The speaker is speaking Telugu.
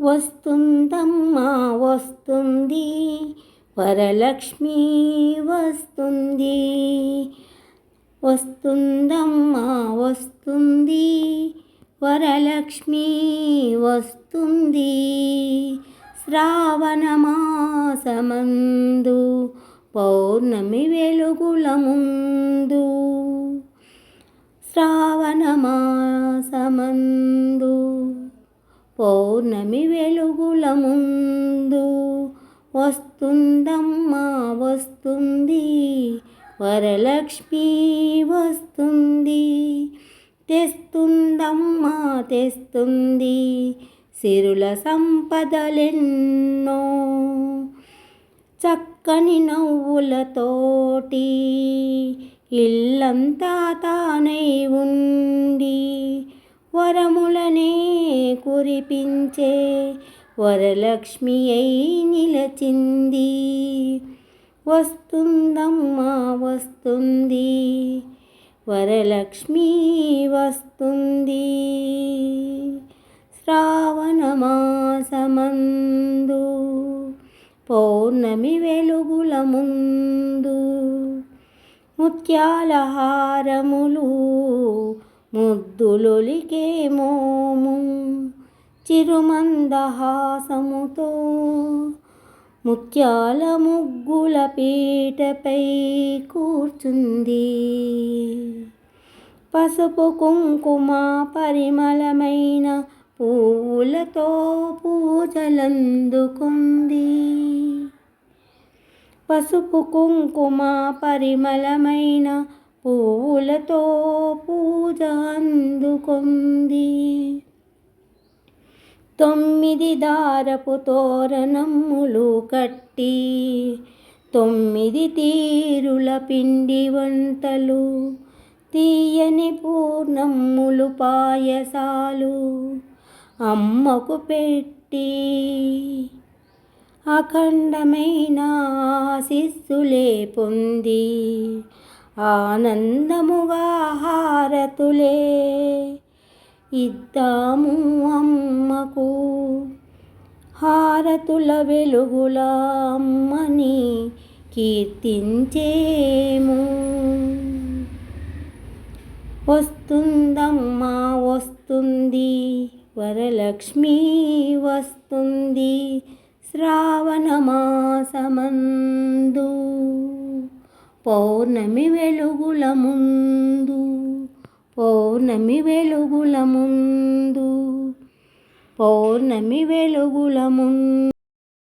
వస్తుందమ్మా వస్తుంది. వరలక్ష్మి వస్తుంది. వస్తుందమ్మా వస్తుంది. వరలక్ష్మి వస్తుంది. శ్రావణ మాసమందు పౌర్ణమి వెలుగుల ముందు. శ్రావణ మాసమందు పౌర్ణమి వెలుగుల ముందు వస్తుందమ్మా వస్తుంది. వరలక్ష్మి వస్తుంది. తెస్తుందమ్మా తెస్తుంది. సిరుల సంపదలెన్నో చక్కని నవ్వులతోటి ఇల్లంతా తానై ఉండి వరములనే కురిపించే వరలక్ష్మి అయి నిలచింది. వస్తుందమ్మా వస్తుంది. వరలక్ష్మి వస్తుంది. శ్రావణ మాసమందు పౌర్ణమి వెలుగుల ముందు ముత్యాల హారములు ముద్దులొలికే చిరుమందహాసముతో ముత్యాల ముగ్గుల పీటపై కూర్చుంది. పసుపు కుంకుమ పరిమళమైన పూలతో పూజలందుకుంది. పసుపు కుంకుమ పరిమళమైన పూలతో పూజ అందుకొంది. తొమ్మిది దారపు తోరణములు కట్టి తొమ్మిది తీరుల పిండి వంటలు తీయని పూర్ణమ్ములు పాయసాలు అమ్మకు పెట్టి. అఖండమైన ఆశిస్సులే పొంది ఆనందముగా హారతులే ఇద్దాము అమ్మకు. హారతుల వెలుగుల అమ్మని కీర్తించేము. వస్తుందమ్మా వస్తుంది. వరలక్ష్మి వస్తుంది. శ్రావణ మాసమందు పౌర్ణమి వెలుగుల ముందు పౌర్ణమి వెలుగుల ముందు పౌర్ణమి వెలుగుల ముందు.